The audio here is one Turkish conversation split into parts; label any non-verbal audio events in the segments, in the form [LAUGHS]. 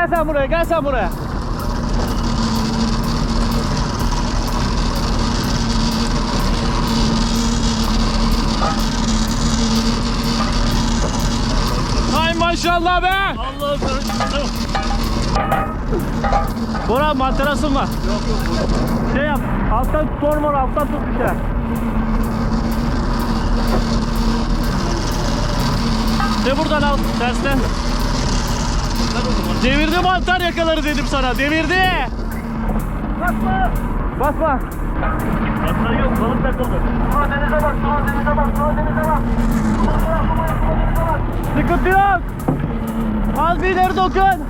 gel sen buraya gel sen buraya. Ay maşallah be. Allah'ım Bora materasın var. Yok yok. Şey yap. Alttan tut tormor alttan tut bir şey. De buradan al tersten. Devirdi mantar yakaları dedim sana. Devirdi. Basma. Basma. Hatta yok balık takıldı. Denize bak, denize bak, denize bak. Sıkıntı yok. Az bir ileri dokun.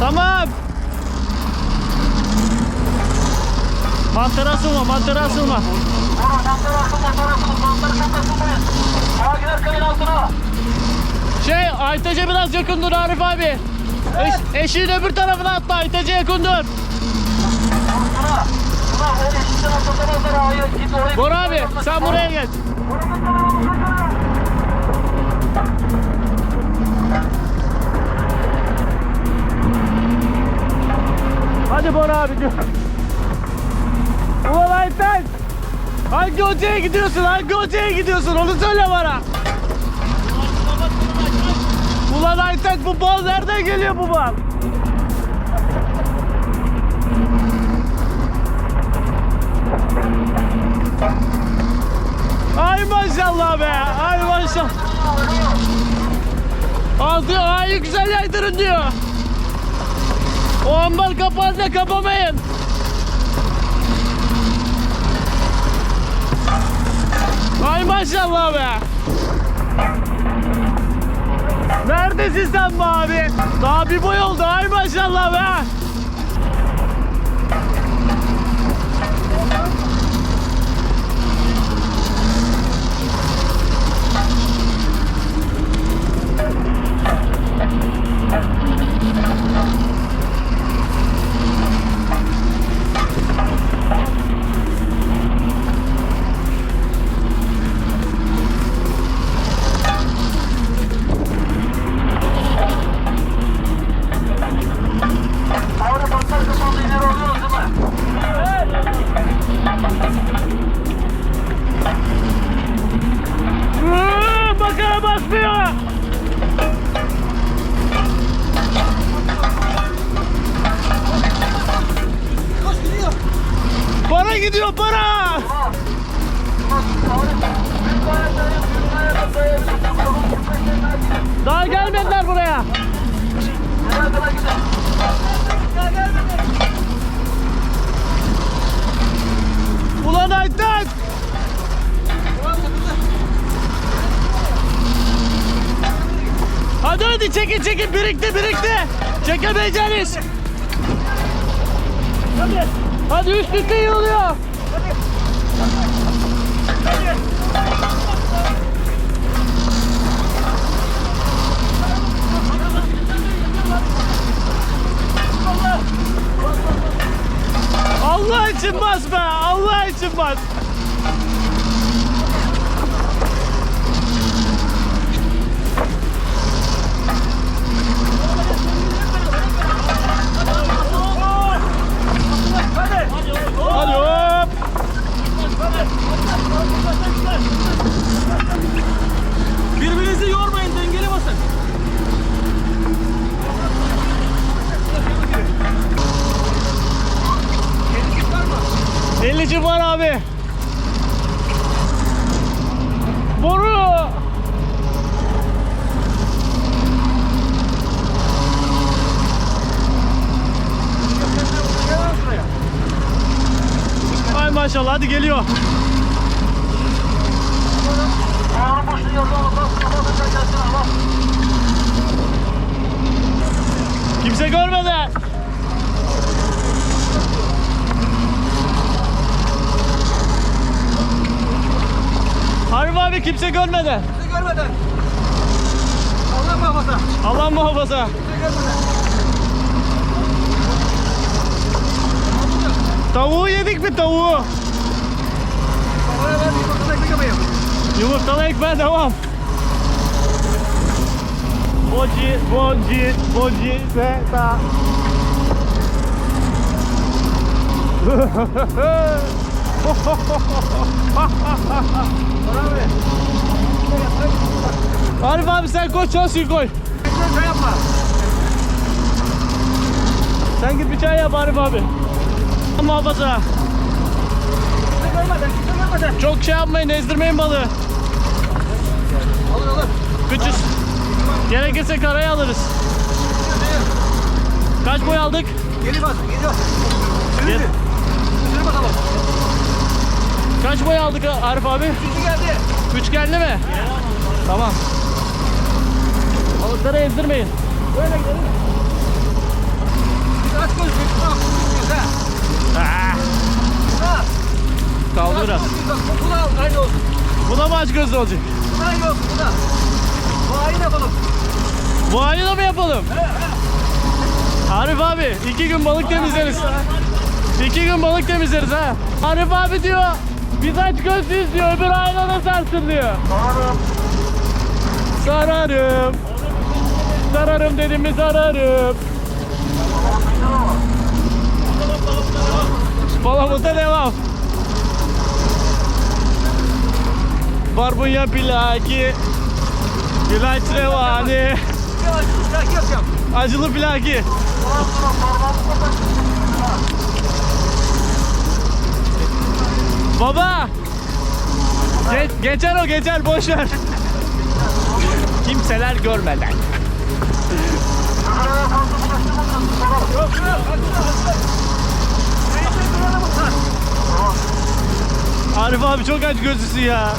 Tamam. Mantara asılma, mantara asılma. Şey, Aytaç'a biraz yakın dur Arif abi. Eş, eşiğin öbür tarafına atla, Aytaç'a yakın dur. Bora abi, sen buraya geç. Hadi Bora abi. Ulan Aytaç! Hangi hocaya gidiyorsun? Hangi hocaya gidiyorsun? Onu söyle bana. Ulan Aytaç bu bal nereden geliyor bu bal? Ay maşallah be. Ay maşallah. Al diyor ayı güzel yaydırın diyor. O ambar kapağını da kapamayın. Maşallah be. Neredesin sen be abi? Daha bir boy oldu ay maşallah be. Makara basmıyor. Para gidiyor para. Daha gelmediler buraya. Ulan Aytaç. Hadi hadi çekin çekin birikti birikti. Çekemeyeceğiniz. Hadi. Hadi üst üste yığılıyor. Allah için bas be. Allah için bas. Ellicim var abi. Boru. Ay maşallah hadi geliyor. Ağrı boşluğu yordu ama bas, ama da gelsin ama. Kimse görmeden. Harbi abi kimse görmeden. Bizi görmeden. Allah muhafaza. Allah muhafaza. Bizi görmeden. Tavuğu yedik mi tavuğu? Oraya ben bakım ekmek yapayım. Yumurtalı ekmeğe devam. Boci, bonci, boci, seta. [LAUGHS] Arif abi sen koş çalışın koy. Şey yapma. Sen git bir çay yap Arif abi. Muhafaza. Çok şey yapmayın, ezdirmeyin balığı. Alır alır. Küçüz. Gerekirse karaya alırız. Kaç boy aldık? Geri bas, geri bas. Sürü. Sürü bakalım. Kaç boy aldık Arif abi? Üçüncü geldi. Üç geldi mi? Tamam. Balıkları ezdirmeyin. Böyle gidelim. Aç gözlük. Gözlük ha. Ah, Ha. kaldı biraz. gözlük, Bak, bu da aynı olsun. Bu da mı aç gözlü olacak? Bu da aynı olsun, bu da. Bu aynı yapalım. Bu ayı da mı yapalım? Arif abi iki gün balık temizleriz. İki gün balık temizleriz ha. Arif abi diyor biz aç gözlüyüz diyor öbür ayna da sarsın diyor. Sararım. Sararım dedim mi sararım. Palamut'a devam. Barbunya plaki. Gülaç revani. Acılı plak yapacağım. Acılı plaki. Baba. Ge- geçer o geçer boş ver. Kimseler görmeden. Arif abi çok aç gözlüsü ya.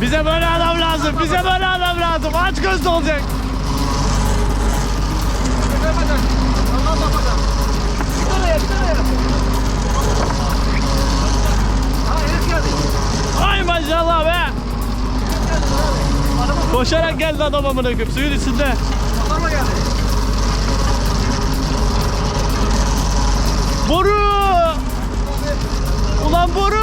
Bize böyle adam lazım. Bize böyle adam lazım. Aç gözlü olacak. Allah bakmadan. Bir tane Koşarak geldi adam amına koyayım. Suyun içinde. Adamla geldi. Boru! Ulan boru!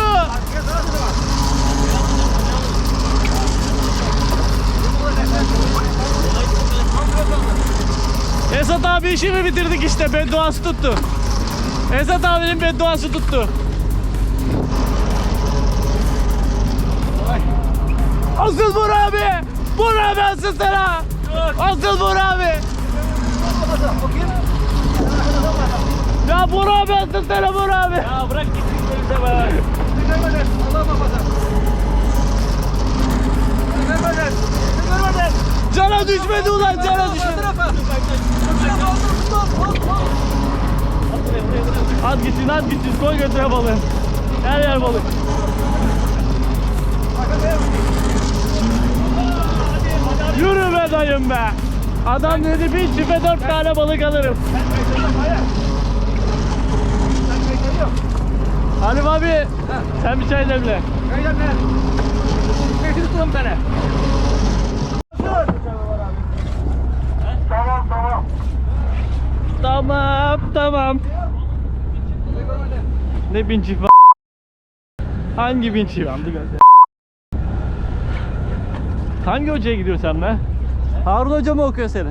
Esat abi işimi bitirdik işte. Bedduası tuttu. Esat abinin bedduası tuttu. Asıl Bur abi! Bur abi asıl sana! Asıl Bur abi! Ya Bur abi asıl sana Bur abi! Ya bırak gitsin bize be. Görmeden. Allah bakmadan. Görmeden. Görmeden. Cana düşmedi ulan cana düşmedi. At gitsin at gitsin koy götüre balığı. Her yer balık. Yürü be dayım be. Adam dedi bir çife dört tane balık alırım. Hanım abi sen bir çay demle. Tamam tamam. Tamam tamam. Ne bin çift? Hangi bin çift? Hangi hocaya gidiyorsun sen be? Harun Hoca mı okuyor seni?